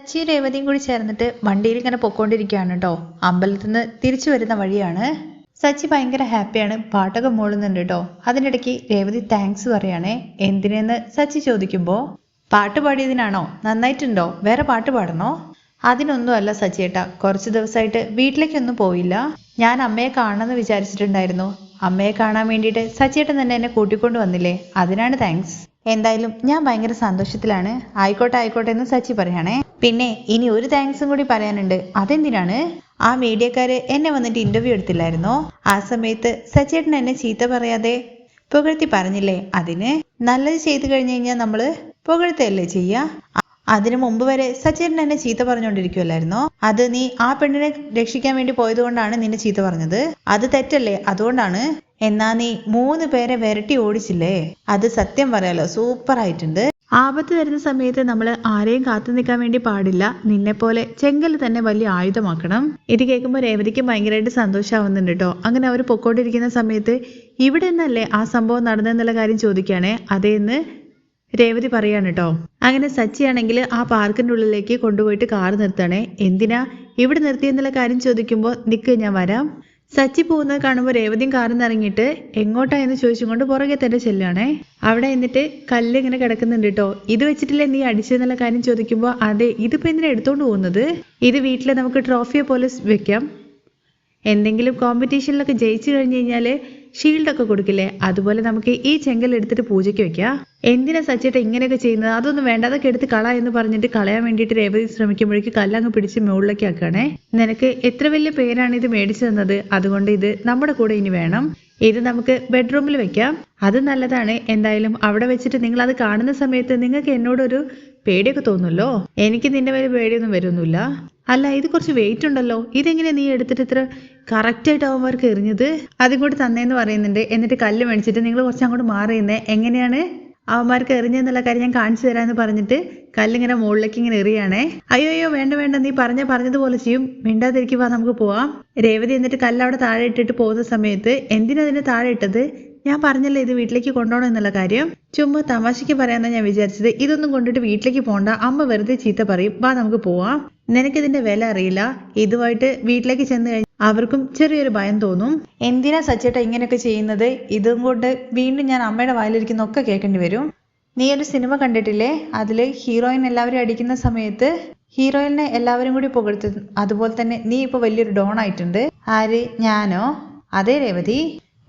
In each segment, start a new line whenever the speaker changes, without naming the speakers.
സച്ചി രേവതിയും കൂടി ചേർന്നിട്ട് വണ്ടിയിൽ ഇങ്ങനെ പൊക്കോണ്ടിരിക്കുകയാണ് കേട്ടോ അമ്പലത്തിൽ നിന്ന് തിരിച്ചു വരുന്ന വഴിയാണ്. സച്ചി ഭയങ്കര ഹാപ്പിയാണ്. പാട്ടൊക്കെ മൂളുന്നുണ്ട് കേട്ടോ അതിനിടയ്ക്ക് രേവതി താങ്ക്സ് പറയണേ. എന്തിനെന്ന് സച്ചി ചോദിക്കുമ്പോൾ പാട്ട് പാടിയതിനാണോ? നന്നായിട്ടുണ്ടോ? വേറെ പാട്ട് പാടണോ? അതിനൊന്നുമല്ല സച്ചിയേട്ടാ. കുറച്ച് ദിവസമായിട്ട് വീട്ടിലേക്കൊന്നും പോയില്ല. ഞാൻ അമ്മയെ കാണണമെന്ന് വിചാരിച്ചിട്ടുണ്ടായിരുന്നു. അമ്മയെ കാണാൻ വേണ്ടിയിട്ട് സച്ചിയേട്ടൻ തന്നെ എന്നെ കൂട്ടിക്കൊണ്ട് വന്നില്ലേ? അതിനാണ് താങ്ക്സ് എന്തായാലും ഞാൻ ഭയങ്കര സന്തോഷത്തിലാണ്. ആയിക്കോട്ടെ ആയിക്കോട്ടെ എന്ന് സച്ചി പറയണേ. പിന്നെ ഇനി ഒരു താങ്ക്സും കൂടി പറയാനുണ്ട്. അതെന്തിനാണ്? ആ മീഡിയക്കാര് എന്നെ വന്നിട്ട് ഇന്റർവ്യൂ എടുത്തില്ലായിരുന്നോ? ആ സമയത്ത് സച്ചേട്ടൻ എന്നെ ചീത്ത പറയാതെ പുകഴ്ത്തി പറഞ്ഞില്ലേ? അതിന് നല്ലത് ചെയ്തു കഴിഞ്ഞു കഴിഞ്ഞാൽ നമ്മൾ പുകഴ്ത്തല്ലേ ചെയ്യാ? അതിനു മുമ്പ് വരെ സച്ചേട്ടൻ എന്നെ ചീത്ത പറഞ്ഞുകൊണ്ടിരിക്കുമല്ലായിരുന്നോ അത് നീ ആ പെണ്ണിനെ രക്ഷിക്കാൻ വേണ്ടി പോയതുകൊണ്ടാണ് നിന്നെ ചീത്ത പറഞ്ഞത്? അത് തെറ്റല്ലേ? അതുകൊണ്ടാണ്. എന്നാ നീ മൂന്ന് പേരെ വിരട്ടി ഓടിച്ചില്ലേ? അത് സത്യം പറയാലോ. സൂപ്പർ ആയിട്ടുണ്ട് ആപത്ത് വരുന്ന സമയത്ത് നമ്മൾ ആരെയും കാത്തു നിൽക്കാൻ വേണ്ടി പാടില്ല. നിന്നെ പോലെ ചെങ്കൽ തന്നെ വലിയ ആയുധമാക്കണം. ഇത് കേൾക്കുമ്പോൾ രേവതിക്ക് ഭയങ്കരമായിട്ട് സന്തോഷമാവുന്നുണ്ട് കേട്ടോ അങ്ങനെ അവർ പൊക്കോണ്ടിരിക്കുന്ന സമയത്ത് ഇവിടെ നിന്നല്ലേ ആ സംഭവം നടന്നെന്നുള്ള കാര്യം ചോദിക്കുകയാണേ. അതേന്ന് രേവതി പറയാണ് കേട്ടോ അങ്ങനെ സച്ചിയാണെങ്കിൽ ആ പാർക്കിന്റെ ഉള്ളിലേക്ക് കൊണ്ടുപോയിട്ട് കാർ നിർത്തണേ എന്തിനാ ഇവിടെ നിർത്തിയെന്നുള്ള കാര്യം ചോദിക്കുമ്പോൾ നിൽക്ക് ഞാൻ വരാം. സച്ചി പോകുന്നത് കാണുമ്പോൾ രേവതിയും കാറിൽ നിന്ന് ഇറങ്ങിയിട്ട് എങ്ങോട്ടാ എന്ന് ചോദിച്ചുകൊണ്ട് പുറകെ തന്നെ ചെല്ലുകയാണേ അവിടെ എന്നിട്ട് കല്ല് ഇങ്ങനെ കിടക്കുന്നുണ്ട് കേട്ടോ ഇത് വെച്ചിട്ടില്ലേ നീ അടിച്ചെന്നുള്ള കാര്യം ചോദിക്കുമ്പോൾ അതെ ഇതിപ്പോ എന്തിനാ എടുത്തോണ്ട് പോകുന്നത്? ഇത് വീട്ടിൽ നമുക്ക് ട്രോഫിയെ പോലെ വെക്കാം. എന്തെങ്കിലും കോമ്പറ്റീഷനിലൊക്കെ ജയിച്ചു കഴിഞ്ഞു കഴിഞ്ഞാൽ ഷീൽഡൊക്കെ കൊടുക്കില്ലേ? അതുപോലെ നമുക്ക് ഈ ചെങ്കൽ എടുത്തിട്ട് പൂജയ്ക്ക് വെക്കാം. എന്തിനാ സച്ചേട്ട ഇങ്ങനെയൊക്കെ ചെയ്യുന്നത്? അതൊന്നും വേണ്ട അതൊക്കെ എടുത്ത് കള എന്ന് പറഞ്ഞിട്ട് കളയാൻ വേണ്ടിയിട്ട് രേവതി ശ്രമിക്കുമ്പോഴേക്ക് കല്ലങ്ങ് പിടിച്ച് മുകളിലേക്ക് ആക്കണേ നിനക്ക് എത്ര വലിയ പേരാണ് ഇത് മേടിച്ചു തന്നത്? അതുകൊണ്ട് ഇത് നമ്മുടെ കൂടെ ഇനി വേണം. ഇത് നമുക്ക് ബെഡ്റൂമിൽ വെക്കാം. അത് നല്ലതാണ്. എന്തായാലും അവിടെ വെച്ചിട്ട് നിങ്ങൾ അത് കാണുന്ന സമയത്ത് നിങ്ങൾക്ക് എന്നോടൊരു പേടിയൊക്കെ തോന്നുമല്ലോ? എനിക്ക് നിന്റെ മേലെ പേടിയൊന്നും വരുന്നില്ല. അല്ല ഇത് കുറച്ച് വെയിറ്റ് ഉണ്ടല്ലോ. ഇതെങ്ങനെ നീ എടുത്തിട്ട് ഇത്ര കറക്റ്റായിട്ട് അവന്മാർക്ക് എറിഞ്ഞത്? അതും കൂടി തന്നേന്ന് പറയുന്നുണ്ട്. എന്നിട്ട് കല്ല് മേടിച്ചിട്ട് നിങ്ങൾ കുറച്ച് അങ്ങോട്ട് മാറിയുന്നേ എങ്ങനെയാണ് അവന്മാർക്ക് എറിഞ്ഞെന്നുള്ള കാര്യം ഞാൻ കാണിച്ചു തരാമെന്ന് പറഞ്ഞിട്ട് കല്ലിങ്ങനെ മുകളിലേക്ക് ഇങ്ങനെ എറിയാണേ. അയ്യോ അയ്യോ വേണ്ട വേണ്ട. നീ പറഞ്ഞ പറഞ്ഞതുപോലെ ചെയ്യും. മിണ്ടാതിരിക്കുക നമുക്ക് പോവാം. രേവതി എന്നിട്ട് കല്ല് അവിടെ താഴെ ഇട്ടിട്ട് പോകുന്ന സമയത്ത് എന്തിനാ അതിനെ താഴെ ഇട്ടത്? ഞാൻ പറഞ്ഞല്ലേ ഇത് വീട്ടിലേക്ക് കൊണ്ടുപോകണം എന്നുള്ള കാര്യം? ചുമ്മാ തമാശയ്ക്ക് പറയാന്നാ ഞാൻ വിചാരിച്ചത്. ഇതൊന്നും കൊണ്ടിട്ട് വീട്ടിലേക്ക് പോകണ്ട അമ്മ വെറുതെ ചീത്ത പറയും. വാ നമുക്ക് പോവാം. നിനക്കിതിന്റെ വില അറിയില്ല. ഇതുമായിട്ട് വീട്ടിലേക്ക് ചെന്ന് കഴിഞ്ഞാൽ അവർക്കും ചെറിയൊരു ഭയം തോന്നും. എന്തിനാ സച്ചേട്ട ഇങ്ങനെയൊക്കെ ചെയ്യുന്നത്? ഇതും കൊണ്ട് വീണ്ടും ഞാൻ അമ്മയുടെ വായിലിരിക്കുന്ന ഒക്കെ കേൾക്കേണ്ടി വരും. നീ ഒരു സിനിമ കണ്ടിട്ടില്ലേ? അതിൽ ഹീറോയിൻ എല്ലാവരും അടിക്കുന്ന സമയത്ത് ഹീറോയിനെ എല്ലാവരും കൂടി പുകഴ്ത്തു. അതുപോലെ തന്നെ നീ ഇപ്പൊ വലിയൊരു ഡോൺ ആയിട്ടുണ്ട്. ആര്? ഞാനോ? അതേ രേവതി.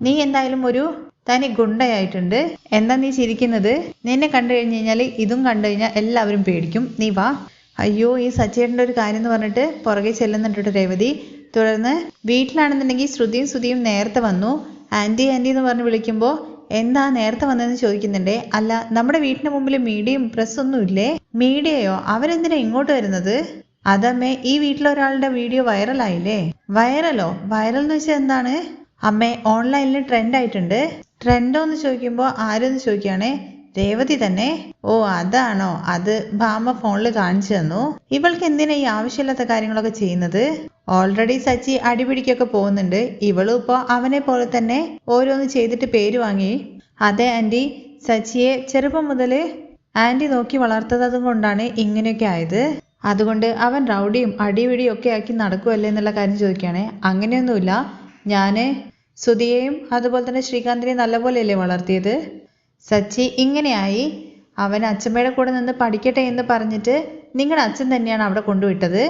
നീ എന്തായാലും ഒരു തനി ഗുണ്ടയായിട്ടുണ്ട്. എന്താ നീ ചിരിക്കുന്നത്? നിന്നെ കണ്ടു കഴിഞ്ഞു കഴിഞ്ഞാൽ ഇതും കണ്ടു കഴിഞ്ഞാൽ എല്ലാവരും പേടിക്കും. നീ വാ. അയ്യോ ഈ സച്ചേട്ടന്റെ ഒരു കാര്യം എന്ന് പറഞ്ഞിട്ട് പുറകെ ചെല്ലുന്നുണ്ട് രേവതി. തുടർന്ന് വീട്ടിലാണെന്നുണ്ടെങ്കിൽ ശ്രുതിയും ശ്രുതിയും നേരത്തെ വന്നു. ആന്റി ആന്റി എന്ന് പറഞ്ഞ് വിളിക്കുമ്പോൾ എന്താ നേരത്തെ വന്നതെന്ന് ചോദിക്കുന്നുണ്ടേ? അല്ല നമ്മുടെ വീട്ടിന് മുമ്പിൽ മീഡിയയും പ്രസ്സൊന്നും ഇല്ലേ? മീഡിയയോ? അവരെന്തിനാ ഇങ്ങോട്ട് വരുന്നത്? അതമ്മേ ഈ വീട്ടിലൊരാളുടെ വീഡിയോ വൈറലായില്ലേ? വൈറലോ? വൈറൽ എന്ന് വെച്ചാൽ എന്താണ്? അമ്മേ ഓൺലൈനിൽ ട്രെൻഡ് ആയിട്ടുണ്ട് ട്രെൻഡോ എന്ന് ചോദിക്കുമ്പോൾ ആരെന്ന് ചോദിക്കുകയാണേ? രേവതി തന്നെ ഓ അതാണോ? അത് ഭാമ ഫോണിൽ കാണിച്ചു തന്നു. ഇവൾക്ക് എന്തിനാ ഈ ആവശ്യമില്ലാത്ത കാര്യങ്ങളൊക്കെ ചെയ്യുന്നത്? ഓൾറെഡി സച്ചി അടിപിടിക്കൊക്കെ പോകുന്നുണ്ട്. ഇവളും ഇപ്പോൾ അവനെ പോലെ തന്നെ ഓരോന്ന് ചെയ്തിട്ട് പേര് വാങ്ങി. അതെ ആന്റി സച്ചിയെ ചെറുപ്പം മുതൽ ആന്റി നോക്കി വളർത്തത് കൊണ്ടാണ് ഇങ്ങനെയൊക്കെ ആയത്. അതുകൊണ്ട് അവൻ റൗഡിയും അടിപിടിയും ഒക്കെ ആക്കി നടക്കുമല്ലേ എന്നുള്ള കാര്യം ചോദിക്കുകയാണേ. അങ്ങനെയൊന്നുമില്ല. ഞാൻ സുധിയെയും അതുപോലെ തന്നെ ശ്രീകാന്തിനെയും നല്ലപോലെയല്ലേ വളർത്തിയത്? സച്ചി ഇങ്ങനെയായി. അവൻ അച്ഛമ്മയുടെ കൂടെ നിന്ന് പഠിക്കട്ടെ എന്ന് പറഞ്ഞിട്ട് നിങ്ങളുടെ അച്ഛൻ തന്നെയാണ് അവിടെ കൊണ്ടുവിട്ടത്.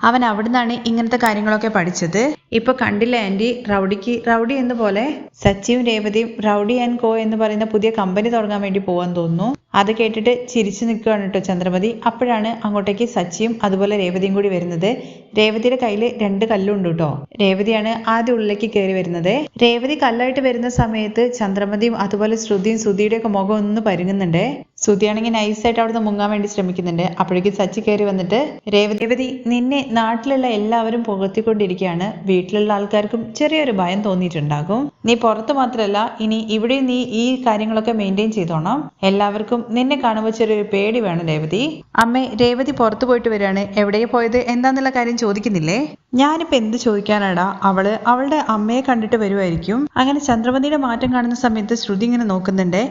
അവൻ അവിടുന്നാണ് ഇങ്ങനത്തെ കാര്യങ്ങളൊക്കെ പഠിച്ചത്. ഇപ്പൊ കണ്ടില്ല ആന്റി റൗഡിക്ക് റൗഡി എന്ന പോലെ സച്ചിയും രേവതിയും റൗഡി ആൻഡ് കോ എന്ന് പറയുന്ന പുതിയ കമ്പനി തുടങ്ങാൻ വേണ്ടി പോവാൻ തോന്നുന്നു. അത് കേട്ടിട്ട് ചിരിച്ചു നിൽക്കുകയാണ് കേട്ടോ ചന്ദ്രമതി. അപ്പോഴാണ് അങ്ങോട്ടേക്ക് സച്ചിയും അതുപോലെ രേവതിയും കൂടി വരുന്നത്. രേവതിയുടെ കയ്യിൽ രണ്ട് കല്ലുണ്ട് കേട്ടോ രേവതിയാണ് ആദ്യം ഉള്ളിലേക്ക് കയറി വരുന്നത്. രേവതി കല്ലായിട്ട് വരുന്ന സമയത്ത് ചന്ദ്രമതിയും അതുപോലെ ശ്രുതിയും ശ്രുതിയുടെ ഒക്കെ മുഖം ഒന്ന് പരുങ്ങുന്നുണ്ട്. ശ്രുതിയാണെങ്കിൽ നൈസായിട്ട് അവിടുന്ന് മുങ്ങാൻ വേണ്ടി ശ്രമിക്കുന്നുണ്ട്. അപ്പോഴേക്കും സച്ചി കയറി വന്നിട്ട് രേവതി രേവതി നിന്നെ നാട്ടിലുള്ള എല്ലാവരും പുകഴ്ത്തിക്കൊണ്ടിരിക്കുകയാണ് വീട്ടിലുള്ള ആൾക്കാർക്കും ചെറിയൊരു ഭയം തോന്നിയിട്ടുണ്ടാകും. നീ പുറത്ത് മാത്രമല്ല ഇനി ഇവിടെ നീ ഈ കാര്യങ്ങളൊക്കെ മെയിന്റെയിൻ ചെയ്തോണം. എല്ലാവർക്കും നിന്നെ കാണുമ്പോൾ ചെറിയൊരു പേടി വേണം രേവതി. അമ്മേ രേവതി പുറത്തു പോയിട്ട് വരികയാണ്. എവിടെ പോയത്? എന്താന്നുള്ള കാര്യം ചോദിക്കുന്നില്ലേ? ഞാനിപ്പോ എന്ത് ചോദിക്കാനാടാ? അവൾ അവളുടെ അമ്മയെ കണ്ടിട്ട് വരുമായിരിക്കും അങ്ങനെ ചന്ദ്രമതിയുടെ മാറ്റം കാണുന്ന സമയത്ത് ശ്രുതി ഇങ്ങനെ നോക്കുന്നുണ്ട്.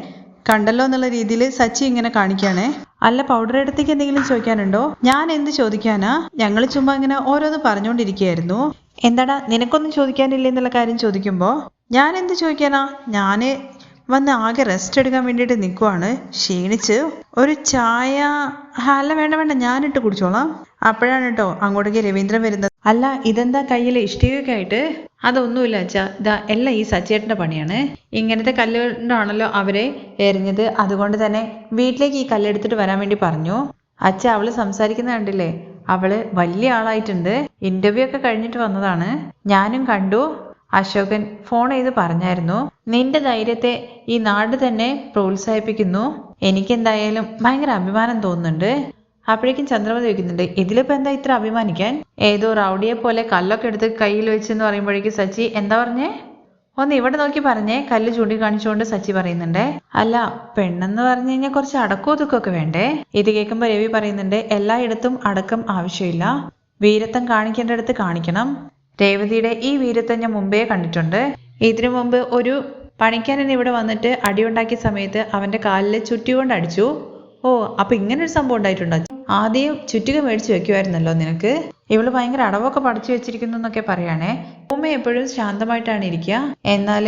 കണ്ടല്ലോ എന്നുള്ള രീതിയിൽ സച്ചി ഇങ്ങനെ കാണിക്കുകയാണ് അല്ല പൗഡർ എടുത്തേക്ക് എന്തെങ്കിലും ചോദിക്കാനുണ്ടോ? ഞാൻ എന്ത് ചോദിക്കാനാ? ഞങ്ങൾ ചുമ്മാ ഇങ്ങനെ ഓരോന്ന് പറഞ്ഞുകൊണ്ടിരിക്കുകയായിരുന്നു. എന്താടാ നിനക്കൊന്നും ചോദിക്കാനില്ല എന്നുള്ള കാര്യം ചോദിക്കുമ്പോൾ ഞാൻ എന്ത് ചോദിക്കാനാ? ഞാൻ വന്ന് ആകെ റെസ്റ്റ് എടുക്കാൻ വേണ്ടിയിട്ട് നിൽക്കുവാണ് ക്ഷീണിച്ച് ഒരു ചായ അല്ല വേണ്ട വേണ്ട ഞാനിട്ട് കുടിച്ചോളാം. അപ്പോഴാണ് കേട്ടോ അങ്ങോട്ടേക്ക് രവീന്ദ്രൻ വരുന്നത്. അല്ല ഇതെന്താ കയ്യിൽ ഇഷ്ടികയൊക്കെ ആയിട്ട്? അതൊന്നുമില്ല അച്ഛാ. ഇതാ എല്ലാം ഈ സച്ചേട്ടന്റെ പണിയാണ്. ഇങ്ങനത്തെ കല്ലുകൊണ്ടാണല്ലോ അവരെ എറിഞ്ഞത്. അതുകൊണ്ട് തന്നെ വീട്ടിലേക്ക് ഈ കല്ലെടുത്തിട്ട് വരാൻ വേണ്ടി പറഞ്ഞു. അച്ഛ അവൾ സംസാരിക്കുന്ന കണ്ടില്ലേ? അവൾ വലിയ ആളായിട്ടുണ്ട്. ഇന്റർവ്യൂ ഒക്കെ കഴിഞ്ഞിട്ട് വന്നതാണ്. ഞാനും കണ്ടു. അശോകൻ ഫോൺ ചെയ്ത് പറഞ്ഞായിരുന്നു. നിന്റെ ധൈര്യത്തെ ഈ നാട് തന്നെ പ്രോത്സാഹിപ്പിക്കുന്നു. എനിക്കെന്തായാലും ഭയങ്കര അഭിമാനം തോന്നുന്നുണ്ട്. അപ്പോഴേക്കും ചന്ദ്രമതി ചോദിക്കുന്നുണ്ട് ഇതിലിപ്പോ എന്താ ഇത്ര അഭിമാനിക്കാൻ? ഏതോ റൗഡിയെ പോലെ കല്ലൊക്കെ എടുത്ത് കയ്യിൽ വെച്ചെന്ന് പറയുമ്പോഴേക്കും സച്ചി എന്താ പറഞ്ഞേ? ഒന്ന് ഇവിടെ നോക്കി പറഞ്ഞേ കല്ല് ചൂണ്ടിക്കാണിച്ചുകൊണ്ട് സച്ചി പറയുന്നുണ്ട് അല്ല പെണ്ണെന്ന് പറഞ്ഞു കഴിഞ്ഞാൽ കുറച്ച് അടക്കവും ഒതുക്കൊക്കെ വേണ്ടേ? ഇത് കേൾക്കുമ്പോ രവി പറയുന്നുണ്ട് എല്ലായിടത്തും അടക്കം ആവശ്യമില്ല. വീരത്വം കാണിക്കേണ്ടടുത്ത് കാണിക്കണം. രേവതിയുടെ ഈ വീരത്വം ഞാൻ മുമ്പേ കണ്ടിട്ടുണ്ട്. ഇതിനു മുമ്പ് ഒരു പണിക്കാരൻ ഇവിടെ വന്നിട്ട് അടിയുണ്ടാക്കിയ സമയത്ത് അവന്റെ കാലിൽ ചുറ്റി കൊണ്ട് അടിച്ചു. ഓ അപ്പൊ ഒരു സംഭവം ഉണ്ടായിട്ടുണ്ടോ? ആദ്യം ചുറ്റിക മേടിച്ചു വെക്കുമായിരുന്നല്ലോ നിനക്ക്? ഇവൾ ഭയങ്കര അടവൊക്കെ പടച്ചു വെച്ചിരിക്കുന്നു എന്നൊക്കെ പറയാണേ. ഉമ്മ എപ്പോഴും ശാന്തമായിട്ടാണ് ഇരിക്കുക. എന്നാൽ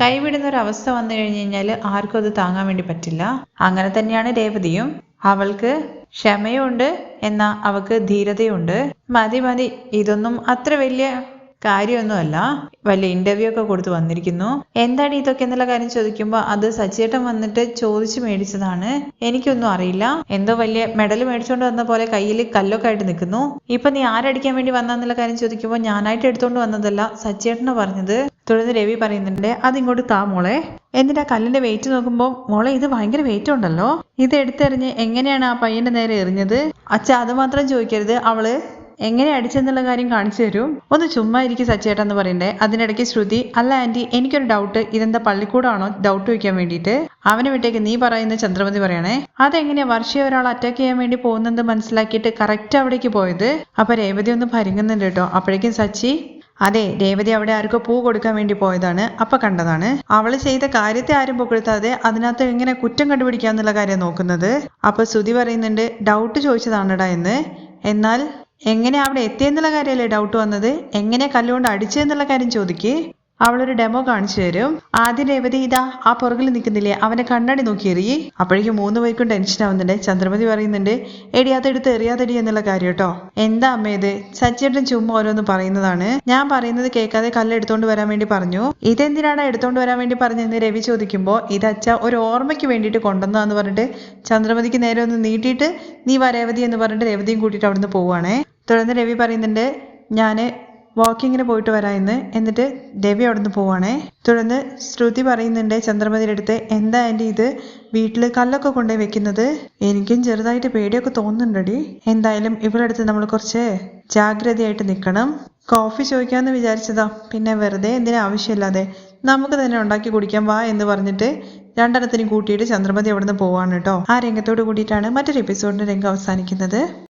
കൈവിടുന്ന ഒരു അവസ്ഥ വന്നു കഴിഞ്ഞു കഴിഞ്ഞാൽ ആർക്കും അത് താങ്ങാൻ വേണ്ടി പറ്റില്ല. അങ്ങനെ തന്നെയാണ് രേവതിയും. അവൾക്ക് ക്ഷമയുണ്ട് എന്നാ അവൾക്ക് ധീരതയുണ്ട്. മതി മതി ഇതൊന്നും അത്ര വലിയ കാര്യമൊന്നുമല്ല. വലിയ ഇന്റർവ്യൂ ഒക്കെ കൊടുത്ത് വന്നിരിക്കുന്നു. എന്താണ് ഇതൊക്കെ എന്നുള്ള കാര്യം ചോദിക്കുമ്പോൾ അത് സച്ചേട്ടൻ വന്നിട്ട് ചോദിച്ചു മേടിച്ചതാണ്. എനിക്കൊന്നും അറിയില്ല. എന്തോ വലിയ മെഡൽ മേടിച്ചുകൊണ്ട് വന്ന പോലെ കയ്യിൽ കല്ലൊക്കെ ആയിട്ട് നിൽക്കുന്നു. ഇപ്പൊ നീ ആരടിക്കാൻ വേണ്ടി വന്നെന്നുള്ള കാര്യം ചോദിക്കുമ്പോൾ ഞാനായിട്ട് എടുത്തോണ്ട് വന്നതല്ല സച്ചേട്ടനെ പറഞ്ഞത്. തുടർന്ന് രവി പറയുന്നുണ്ട് അതിങ്ങോട്ട് താ മോളെ. എന്നിട്ട് ആ കല്ലിന്റെ വെയിറ്റ് നോക്കുമ്പോൾ മോളെ ഇത് ഭയങ്കര വെയിറ്റ് ഉണ്ടല്ലോ. ഇത് എടുത്തെറിഞ്ഞ് എങ്ങനെയാണ് ആ പയ്യന്റെ നേരെ എറിഞ്ഞത്? അച്ഛ അത് മാത്രം ചോദിക്കരുത് അവൾ എങ്ങനെ അടിച്ചെന്നുള്ള കാര്യം കാണിച്ചു തരും. ഒന്ന് ചുമ്മാ ഇരിക്കും സച്ചേട്ടെന്ന് പറയണ്ടേ. അതിനിടയ്ക്ക് ശ്രുതി അല്ല ആന്റി എനിക്കൊരു ഡൗട്ട് ഇതെന്താ പള്ളിക്കൂടാണോ? ഡൗട്ട് വയ്ക്കാൻ വേണ്ടിയിട്ട്. അവനെ വിട്ടേക്ക് നീ പറയുന്ന ചന്ദ്രമതി പറയണേ അതെങ്ങനെയാ? വർഷയെ ഒരാൾ അറ്റാക്ക് ചെയ്യാൻ വേണ്ടി പോകുന്നത് മനസ്സിലാക്കിയിട്ട് കറക്റ്റ് അവിടേക്ക് പോയത്? അപ്പൊ രേവതി ഒന്ന് ഭരിങ്ങുന്നുണ്ട് കേട്ടോ. അപ്പോഴേക്കും സച്ചി അതെ രേവതി അവിടെ ആർക്കോ പൂ കൊടുക്കാൻ വേണ്ടി പോയതാണ്. അപ്പൊ കണ്ടതാണ്. അവൾ ചെയ്ത കാര്യത്തെ ആരും പൊക്കെടുത്താതെ അതിനകത്ത് എങ്ങനെ കുറ്റം കണ്ടുപിടിക്കാന്നുള്ള കാര്യം നോക്കുന്നത്? അപ്പൊ ശ്രുതി പറയുന്നുണ്ട് ഡൗട്ട് ചോദിച്ചതാണടാ എന്ന്. എന്നാൽ എങ്ങനെ അവിടെ എത്തിയെന്നുള്ള കാര്യമല്ലേ ഡൗട്ട് വന്നത്? എങ്ങനെ കല്ലുകൊണ്ട് അടിച്ചതെന്നുള്ള കാര്യം ചോദിക്കേ. അവളൊരു ഡെമോ കാണിച്ചു തരും. ആദ്യം രേവതി ഇതാ ആ പുറകിൽ നിൽക്കുന്നില്ലേ? അവനെ കണ്ണാടി നോക്കി എറിയി. അപ്പോഴേക്കും മൂന്ന് പേർക്കും ടെൻഷൻ ആവുന്നുണ്ട്. ചന്ദ്രമതി പറയുന്നുണ്ട് എടിയാതെ എടുത്ത് എറിയാതെടി എന്നുള്ള കാര്യം കേട്ടോ. എന്താ അമ്മ ഇത്? സച്ചേട്ടൻ ചുമ്മാ ഓരോന്ന് പറയുന്നതാണ്. ഞാൻ പറയുന്നത് കേൾക്കാതെ കല്ല് എടുത്തോണ്ട് വരാൻ വേണ്ടി പറഞ്ഞു. ഇതെന്തിനാണ് എടുത്തോണ്ട് വരാൻ വേണ്ടി പറഞ്ഞതെന്ന് രവി ചോദിക്കുമ്പോൾ ഇത് അച്ഛ ഒരു ഓർമ്മയ്ക്ക് വേണ്ടിയിട്ട് കൊണ്ടുവന്നതാന്ന് പറഞ്ഞിട്ട് ചന്ദ്രമതിക്ക് നേരെ ഒന്ന് നീട്ടിയിട്ട് നീ വരേവതി എന്ന് പറഞ്ഞിട്ട് രേവതിയും കൂട്ടിയിട്ട് അവിടുന്ന് പോവുകയാണേ തുടർന്ന് രവി പറയുന്നുണ്ട് ഞാൻ വാക്കിങ്ങിന് പോയിട്ട് വരാം ഇന്ന് എന്നിട്ട് രവി അവിടുന്ന് പോവാണേ. തുടർന്ന് ശ്രുതി പറയുന്നുണ്ട് ചന്ദ്രമതിയുടെ അടുത്ത് എന്താ എന്റെ ഇത്? വീട്ടിൽ കല്ലൊക്കെ കൊണ്ടുപോയി വെക്കുന്നത്? എനിക്കും ചെറുതായിട്ട് പേടിയൊക്കെ തോന്നുന്നുണ്ടടി. എന്തായാലും ഇവളടുത്ത് നമ്മൾ കുറച്ച് ജാഗ്രതയായിട്ട് നിൽക്കണം കോഫി ചോദിക്കാമെന്ന് വിചാരിച്ചതാ. പിന്നെ വെറുതെ എന്തിനും ആവശ്യമില്ലാതെ? നമുക്ക് തന്നെ ഉണ്ടാക്കി കുടിക്കാം വാ എന്ന് പറഞ്ഞിട്ട് രണ്ടെണ്ണത്തിനും കൂട്ടിയിട്ട് ചന്ദ്രമതി അവിടുന്ന് പോവാണ് കേട്ടോ. ആ രംഗത്തോട് കൂടിയിട്ടാണ് മറ്റൊരു എപ്പിസോഡിന്റെ രംഗം അവസാനിക്കുന്നത്.